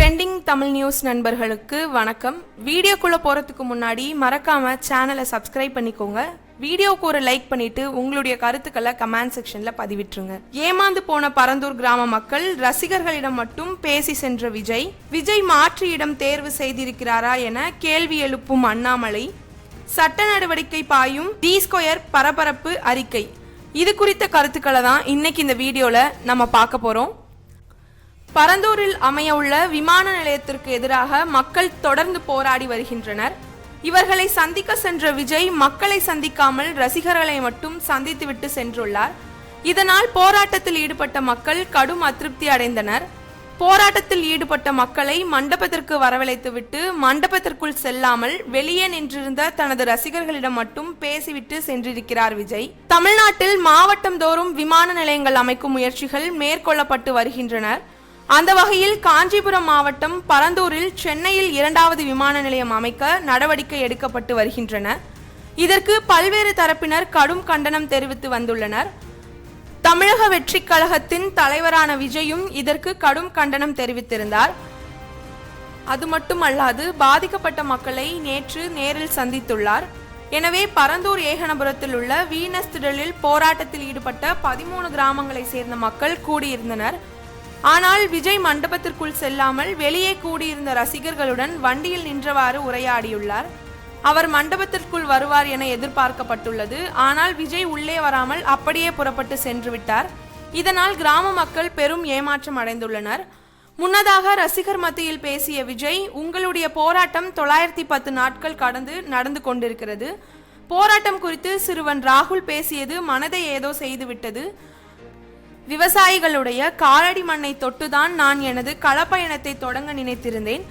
Trending Tamil news நண்பர்களுக்கு வணக்கம். வீடியோக்குள்ளே போகிறதுக்கு முன்னாடி மறக்காம சேனலை சப்ஸ்கிரைப் பண்ணிக்கோங்க. வீடியோக்கு ஒரு லைக் பண்ணிட்டு உங்களுடைய கருத்துக்களை கமெண்ட் செக்ஷன்ல பதிவிட்டுருங்க. ஏமாந்து போன பரந்தூர் கிராம மக்கள் ரசிகர்களிடம் மட்டும் பேசி சென்ற விஜய் விஜய் மாற்று இடம் தேர்வு செய்திருக்கிறாரா என கேள்வி எழுப்பும் அண்ணாமலை சட்ட நடவடிக்கை பாயும் டி ஸ்கொயர் பரபரப்பு அறிக்கை. இது குறித்த கருத்துக்களை தான் இன்னைக்கு இந்த வீடியோல நம்ம பார்க்க போறோம். பரந்தூரில் அமையவுள்ள விமான நிலையத்திற்கு எதிராக மக்கள் தொடர்ந்து போராடி வருகின்றனர். இவர்களை சந்திக்க சென்ற விஜய் மக்களை சந்திக்காமல் ரசிகர்களை மட்டும் சந்தித்துவிட்டு சென்றுள்ளார். இதனால் போராட்டத்தில் ஈடுபட்ட மக்கள் கடும் அதிருப்தி அடைந்தனர். போராட்டத்தில் ஈடுபட்ட மக்களை மண்டபத்திற்கு வரவழைத்துவிட்டு மண்டபத்திற்குள் செல்லாமல் வெளியே நின்றிருந்த தனது ரசிகர்களிடம் மட்டும் பேசிவிட்டு சென்றிருக்கிறார் விஜய். தமிழ்நாட்டில் மாவட்டம் தோறும் விமான நிலையங்கள் அமைக்கும் முயற்சிகள் மேற்கொள்ளப்பட்டு வருகின்றனர். அந்த வகையில் காஞ்சிபுரம் மாவட்டம் பரந்தூரில் சென்னையில் இரண்டாவது விமான நிலையம் அமைக்க நடவடிக்கை எடுக்கப்பட்டு வருகின்றன. இதற்கு பல்வேறு தரப்பினர் கடும் கண்டனம் தெரிவித்து வந்துள்ளனர். தமிழக வெற்றிக் கழகத்தின் தலைவரான விஜயும் இதற்கு கடும் கண்டனம் தெரிவித்திருந்தார். அது மட்டுமல்லாது பாதிக்கப்பட்ட மக்களை நேற்று நேரில் சந்தித்துள்ளார். எனவே பரந்தூர் ஏகனபுரத்தில் உள்ள வீனஸ் திடலில் போராட்டத்தில் ஈடுபட்ட பதிமூணு கிராமங்களை சேர்ந்த மக்கள் கூடியிருந்தனர். ஆனால் விஜய் மண்டபத்திற்குள் செல்லாமல் வெளியே கூடியிருந்த ரசிகர்களுடன் வண்டியில் நின்றவாறு உரையாடியுள்ளார். அவர் மண்டபத்திற்குள் வருவார் என எதிர்பார்க்கப்பட்டுள்ளது. ஆனால் விஜய் உள்ளே வராமல் அப்படியே புறப்பட்டு சென்று விட்டார். இதனால் கிராம மக்கள் பெரும் ஏமாற்றம் அடைந்துள்ளனர். முன்னதாக ரசிகர் மத்தியில் பேசிய விஜய் உங்களுடைய போராட்டம் தொள்ளாயிரத்தி பத்து நாட்கள் கடந்து நடந்து கொண்டிருக்கிறது. போராட்டம் குறித்து சிறுவன் ராகுல் பேசியது மனதை ஏதோ செய்துவிட்டது விவசாயிகளுடைய காலடி மண்ணை தொட்டுதான் நான் எனது களப்பயணத்தை தொடங்க நினைத்திருந்தேன்.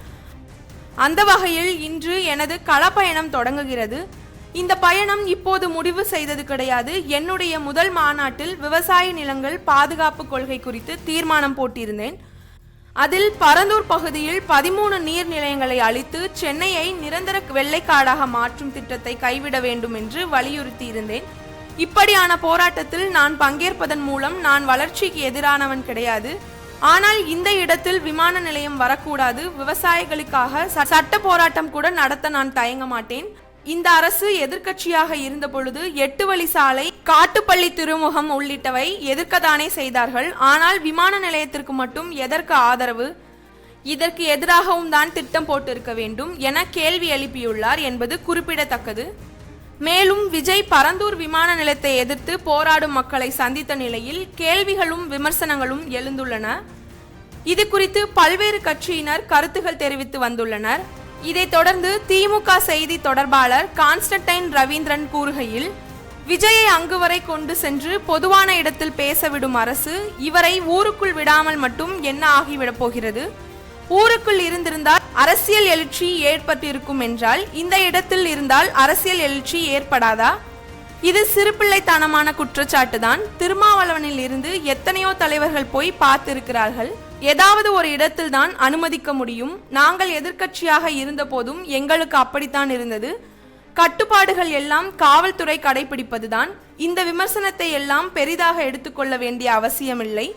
அந்த வகையில் இன்று எனது களப்பயணம் தொடங்குகிறது. இந்த பயணம் இப்போது முடிவு செய்தது கிடையாது. என்னுடைய முதல் மாநாட்டில் விவசாய நிலங்கள் பாதுகாப்பு கொள்கை குறித்து தீர்மானம் போட்டிருந்தேன். அதில் பரந்தூர் பகுதியில் பதிமூணு நீர் நிலையங்களை அழித்து சென்னையை நிரந்தர வெள்ளைக்காடாக மாற்றும் திட்டத்தை கைவிட வேண்டும் என்று வலியுறுத்தியிருந்தேன். இப்படியான போராட்டத்தில் நான் பங்கேற்பதன் மூலம் நான் வளர்ச்சிக்கு எதிரானவன் கிடையாது. ஆனால் இந்த இடத்தில் விமான நிலையம் வரக்கூடாது. விவசாயிகளுக்காக ச- சட்ட போராட்டம் கூட நடத்த நான் தயங்க மாட்டேன். இந்த அரசு எதிர்க்கட்சியாக இருந்த பொழுது எட்டு வழி சாலை காட்டுப்பள்ளி திருமுகம் உள்ளிட்டவை எதிர்க்கத்தானே செய்தார்கள். ஆனால் விமான நிலையத்திற்கு மட்டும் எதற்கு ஆதரவு? இதற்கு எதிராகவும் தான் திட்டம் போட்டிருக்க வேண்டும் என கேள்வி எழுப்பியுள்ளார் என்பது குறிப்பிடத்தக்கது. மேலும் விஜய் பரந்தூர் விமான நிலையத்தை எதிர்த்து போராடும் மக்களை சந்தித்த நிலையில் கேள்விகளும் விமர்சனங்களும் எழுந்துள்ளன. இது குறித்து பல்வேறு கட்சியினர் கருத்துகள் தெரிவித்து வந்துள்ளனர். இதைத் தொடர்ந்து திமுக செய்தி தொடர்பாளர் கான்ஸ்டன்டைன் ரவீந்திரன் கூறுகையில் விஜயை அங்கு வரை கொண்டு சென்று பொதுவான இடத்தில் பேசவிடும் அரசு இவரை ஊருக்குள் விடாமல் மட்டும் என்ன ஆகிவிடப் போகிறது? ஊருக்குள் இருந்திருந்தால் அரசியல் எழுச்சி ஏற்பட்டிருக்கும் என்றால் இந்த இடத்தில் இருந்தால் அரசியல் எழுச்சி ஏற்படாதா? இது சிறுபிள்ளைத்தனமான குற்றச்சாட்டு தான் திருமாவளவனில் இருந்து எத்தனையோ தலைவர்கள் போய் பார்த்திருக்கிறார்கள். ஏதாவது ஒரு இடத்தில் தான் அனுமதிக்க முடியும். நாங்கள் எதிர்க்கட்சியாக இருந்தபோதும் எங்களுக்கு அப்படித்தான் இருந்தது. கட்டுப்பாடுகள் எல்லாம் காவல்துறை கடைபிடிப்பதுதான். இந்த விமர்சனத்தை எல்லாம் பெரிதாக எடுத்துக்கொள்ள வேண்டிய அவசியமில்லை.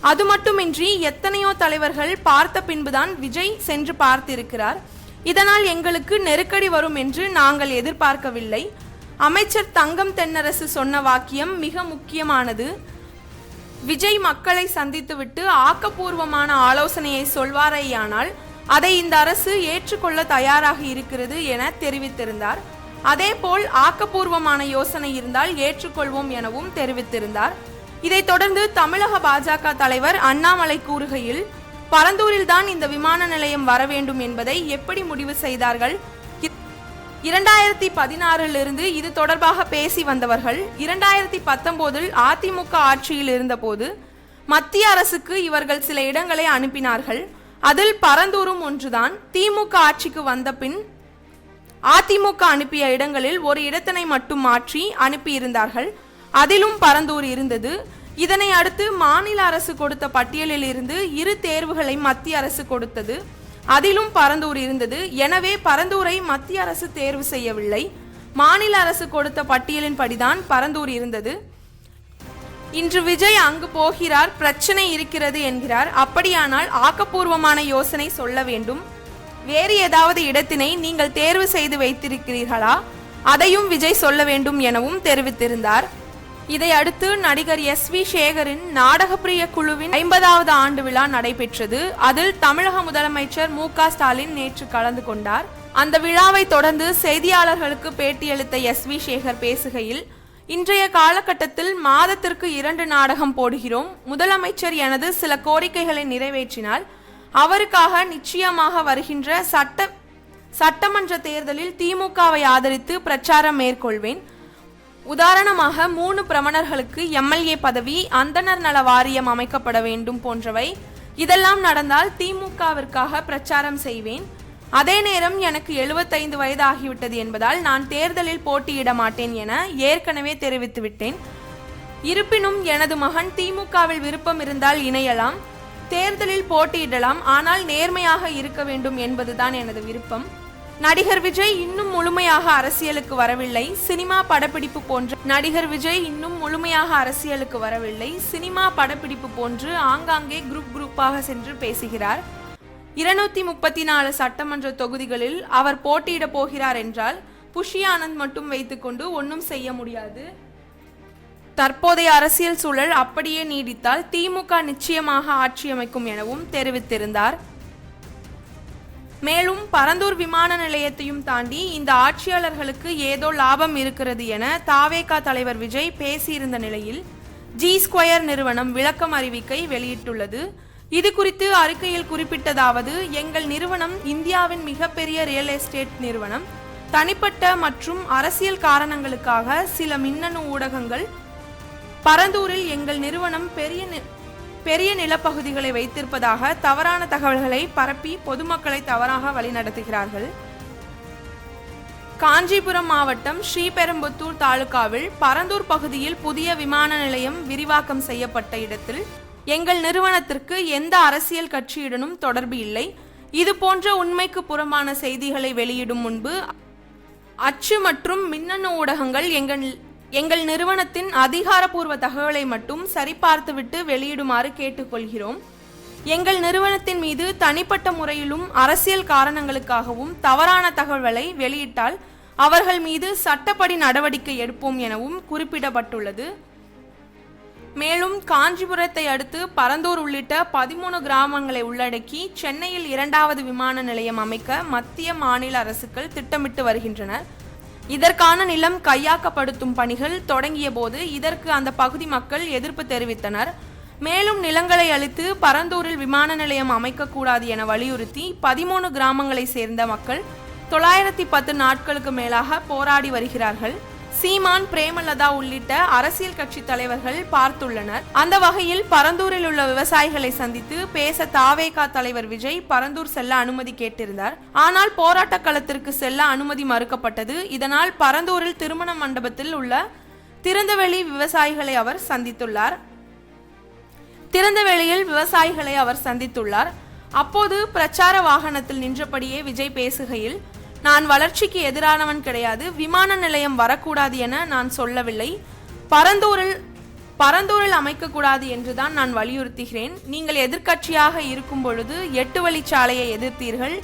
அது மட்டுமின்றி எத்தனையோ தலைவர்கள் பார்த்த பின்புதான் விஜய் சென்று பார்த்திருக்கிறார். இதனால் எங்களுக்கு நெருக்கடி வரும் என்று நாங்கள் எதிர்பார்க்கவில்லை. அமைச்சர் தங்கம் தென்னரசு சொன்ன வாக்கியம் மிக முக்கியமானது. விஜய் மக்களை சந்தித்துவிட்டு ஆக்கப்பூர்வமான ஆலோசனையை சொல்வாரேயானால் அதை இந்த அரசு ஏற்றுக்கொள்ள தயாராக இருக்கிறது என தெரிவித்திருந்தார். அதேபோல் ஆக்கப்பூர்வமான யோசனை இருந்தால் ஏற்றுக்கொள்வோம் எனவும் தெரிவித்திருந்தார். இதைத் தொடர்ந்து தமிழக பாஜக தலைவர் அண்ணாமலை கூறுகையில் பரந்தூரில் தான் இந்த விமான நிலையம் வர வேண்டும் என்பதை எப்படி முடிவு செய்தார்கள்? இரண்டாயிரத்தி பதினாறிலிருந்து இது தொடர்பாக பேசி வந்தவர்கள் இரண்டாயிரத்தி பத்தொன்பதில் அதிமுக ஆட்சியில் இருந்தபோது மத்திய அரசுக்கு இவர்கள் சில இடங்களை அனுப்பினார்கள். அதில் பரந்தூரும் ஒன்றுதான். திமுக ஆட்சிக்கு வந்த பின் அதிமுக அனுப்பிய இடங்களில் ஒரு இடத்தினை மட்டும் மாற்றி அனுப்பியிருந்தார்கள். அதிலும் பரந்தூர் இருந்தது. இதனை அடுத்து மாநில அரசு கொடுத்த பட்டியலில் இருந்து இரு தேர்வுகளை மத்திய அரசு கொடுத்தது. அதிலும் பரந்தூர் இருந்தது. எனவே பரந்தூரை மத்திய அரசு தேர்வு செய்யவில்லை. மாநில அரசு கொடுத்த பட்டியலின்படிதான் பரந்தூர் இருந்தது. இன்று விஜய் அங்கு போகிறார் பிரச்சனை இருக்கிறது என்கிறார். அப்படியானால் ஆக்கப்பூர்வமான யோசனை சொல்ல வேண்டும். வேறு ஏதாவது இடத்தினை நீங்கள் தேர்வு செய்து வைத்திருக்கிறீர்களா? அதையும் விஜய் சொல்ல வேண்டும் எனவும் தெரிவித்திருந்தார். இதை அடுத்து நடிகர் எஸ் வி சேகரின் நாடகப்பிரிய குழுவின் ஐம்பதாவது ஆண்டு விழா நடைபெற்றது. அதில் தமிழக முதலமைச்சர் மு க ஸ்டாலின் நேற்று கலந்து கொண்டார். அந்த விழாவை தொடர்ந்து செய்தியாளர்களுக்கு பேட்டியளித்த எஸ் வி சேகர் பேசுகையில் இன்றைய காலகட்டத்தில் மாதத்திற்கு இரண்டு நாடகம் போடுகிறோம். முதலமைச்சர் எனது சில கோரிக்கைகளை நிறைவேற்றினால் அவருக்காக நிச்சயமாக வருகின்ற சட்ட சட்டமன்ற தேர்தலில் திமுகவை ஆதரித்து பிரச்சாரம் மேற்கொள்வேன். உதாரணமாக மூணு பிரமணர்களுக்கு எம்எல்ஏ பதவி அந்தனர் நல வாரியம் அமைக்கப்பட வேண்டும் போன்றவை. இதெல்லாம் நடந்தால் திமுகவிற்காக பிரச்சாரம் செய்வேன். அதே நேரம் எனக்கு எழுபத்தைந்து வயது ஆகிவிட்டது என்பதால் நான் தேர்தலில் போட்டியிட மாட்டேன் என ஏற்கனவே தெரிவித்துவிட்டேன் இருப்பினும் எனது மகன் திமுகவில் விருப்பம் இருந்தால் இணையலாம். தேர்தலில் போட்டியிடலாம் ஆனால் நேர்மையாக இருக்க வேண்டும் என்பதுதான் எனது விருப்பம். நடிகர் விஜய் இன்னும் முழுமையாக அரசியலுக்கு வரவில்லை. சினிமா படப்பிடிப்பு போன்று நடிகர் விஜய் இன்னும் முழுமையாக அரசியலுக்கு வரவில்லை. சினிமா படப்பிடிப்பு போன்று ஆங்காங்கே குரூப் குரூப்பாக சென்று பேசுகிறார். இருநூத்தி முப்பத்தி நாலு சட்டமன்ற தொகுதிகளில் அவர் போட்டியிட போகிறார் என்றால் புஷி ஆனந்த் மட்டும் வைத்துக்கொண்டு ஒன்றும் செய்ய முடியாது. தற்போதைய அரசியல் சூழல் அப்படியே நீடித்தால் திமுக நிச்சயமாக ஆட்சியமைக்கும் எனவும் தெரிவித்திருந்தார். மேலும் பரந்தூர் விமான நிலையத்தையும் தாண்டி இந்த ஆட்சியாளர்களுக்கு ஏதோ லாபம் இருக்கிறது என தாவேகா தலைவர் விஜய் பேசியிருந்த நிலையில் ஜி ஸ்கொயர் நிறுவனம் விளக்கம் அறிவிக்கை வெளியிட்டுள்ளது. இது குறித்து அறிக்கையில் குறிப்பிட்டதாவது எங்கள் நிறுவனம் இந்தியாவின் மிகப்பெரிய ரியல் எஸ்டேட் நிறுவனம். தனிப்பட்ட மற்றும் அரசியல் காரணங்களுக்காக சில மின்னணு ஊடகங்கள். பரந்தூரில் எங்கள் நிறுவனம் பெரிய நி- பெரிய நிலப்பகுதிகளை வைத்திருப்பதாக தவறான தகவல்களை பரப்பி பொதுமக்களை தவறாக வழிநடத்துகிறார்கள். காஞ்சிபுரம் மாவட்டம் ஸ்ரீபெரும்புத்தூர் தாலுகாவில் பரந்தூர் பகுதியில் புதிய விமான நிலையம் விரிவாக்கம் செய்யப்பட்ட இடத்தில் எங்கள் நிறுவனத்திற்கு எந்த அரசியல் கட்சியுடனும் தொடர்பு இல்லை. இது போன்ற உண்மைக்கு புறம்பான செய்திகளை வெளியிடும் முன்பு அச்சு மற்றும் மின்னணு ஊடகங்கள் எங்கள் எங்கள் நிறுவனத்தின் அதிகாரப்பூர்வ தகவலை மட்டும் சரிபார்த்துவிட்டு வெளியிடுமாறு கேட்டுக்கொள்கிறோம். எங்கள் நிறுவனத்தின் மீது தனிப்பட்ட முறையிலும் அரசியல் காரணங்களுக்காகவும் தவறான தகவல்களை வெளியிட்டால் அவர்கள் மீது சட்டப்படி நடவடிக்கை எடுப்போம் எனவும் குறிப்பிடப்பட்டுள்ளது. மேலும் காஞ்சிபுரத்தை அடுத்து பரந்தூர் உள்ளிட்ட பதிமூணு கிராமங்களை உள்ளடக்கி சென்னையில் இரண்டாவது விமான நிலையம் அமைக்க மத்திய மாநில அரசுகள் திட்டமிட்டு வருகின்றனர். இதற்கான நிலம் கையாக்கப்படுத்தும் பணிகள் தொடங்கிய போது இதற்கு அந்த பகுதி மக்கள் எதிர்ப்பு தெரிவித்தனர். மேலும் நிலங்களை அளித்து பரந்தூரில் விமான நிலையம் அமைக்கக்கூடாது என வலியுறுத்தி பதிமூணு கிராமங்களை சேர்ந்த மக்கள் தொள்ளாயிரத்தி பத்து நாட்களுக்கு மேலாக போராடி வருகிறார்கள். சீமான் பிரேமலதா உள்ளிட்ட அரசியல் கட்சி தலைவர்கள் பார்த்துள்ளனர். அந்த வகையில் பரந்தூரில் உள்ள விவசாயிகளை சந்தித்து பேச தாவேகா தலைவர் விஜய் பரந்தூர் செல்ல அனுமதி கேட்டிருந்தார். ஆனால் போராட்ட களத்திற்கு செல்ல அனுமதி மறுக்கப்பட்டது. இதனால் பரந்தூரில் திருமண மண்டபத்தில் உள்ள திறந்தவெளி விவசாயிகளை அவர் சந்தித்துள்ளார். திறந்தவெளியில் விவசாயிகளை அவர் சந்தித்துள்ளார். அப்போது பிரச்சார வாகனத்தில் நின்றபடியே விஜய் பேசுகையில் நான் வளர்ச்சிக்கு எதிரானவன் கிடையாது விமான நிலையம் வரக்கூடாது என நான் சொல்லவில்லை. பரந்தூரில் பரந்தூரில் அமைக்கக்கூடாது என்றுதான் நான் வலியுறுத்துகிறேன். நீங்கள் எதிர்க்கட்சியாக இருக்கும் பொழுது எட்டு வழிச்சாலையை எதிர்த்தீர்கள்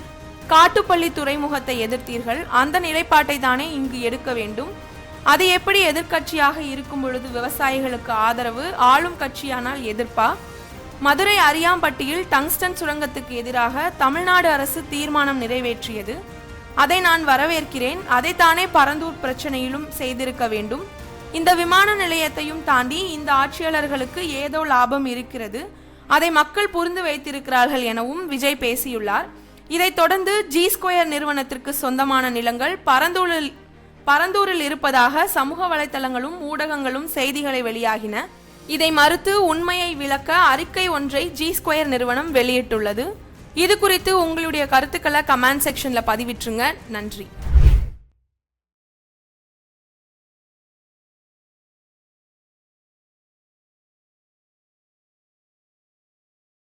காட்டுப்பள்ளி துறைமுகத்தை எதிர்த்தீர்கள். அந்த நிலைப்பாட்டை தானே இங்கு எடுக்க வேண்டும். அது எப்படி எதிர்க்கட்சியாக இருக்கும் பொழுது விவசாயிகளுக்கு ஆதரவு? ஆளும் கட்சியானால் எதிர்ப்பா? மதுரை அரியாம்பட்டியில் டங்ஸ்டன் சுரங்கத்துக்கு எதிராக தமிழ்நாடு அரசு தீர்மானம் நிறைவேற்றியது. அதை நான் வரவேற்கிறேன். அதைத்தானே பரந்தூர் பிரச்சனையிலும் செய்திருக்க வேண்டும். இந்த விமான நிலையத்தையும் தாண்டி இந்த ஆட்சியாளர்களுக்கு ஏதோ லாபம் இருக்கிறது. அதை மக்கள் புரிந்து வைத்திருக்கிறார்கள் எனவும் விஜய் பேசியுள்ளார். இதைத் தொடர்ந்து ஜி ஸ்கொயர் நிறுவனத்திற்கு சொந்தமான நிலங்கள் பரந்தூரில் பரந்தூரில் இருப்பதாக சமூக வலைத்தளங்களும் ஊடகங்களும் செய்திகளை வெளியாகின. இதை மறுத்து உண்மையை விளக்க அறிக்கை ஒன்றை ஜி ஸ்கொயர் நிறுவனம் வெளியிட்டுள்ளது. இது குறித்து உங்களுடைய கருத்துக்களை கமெண்ட் செக்ஷனில் பதிவிட்டுருங்க. நன்றி.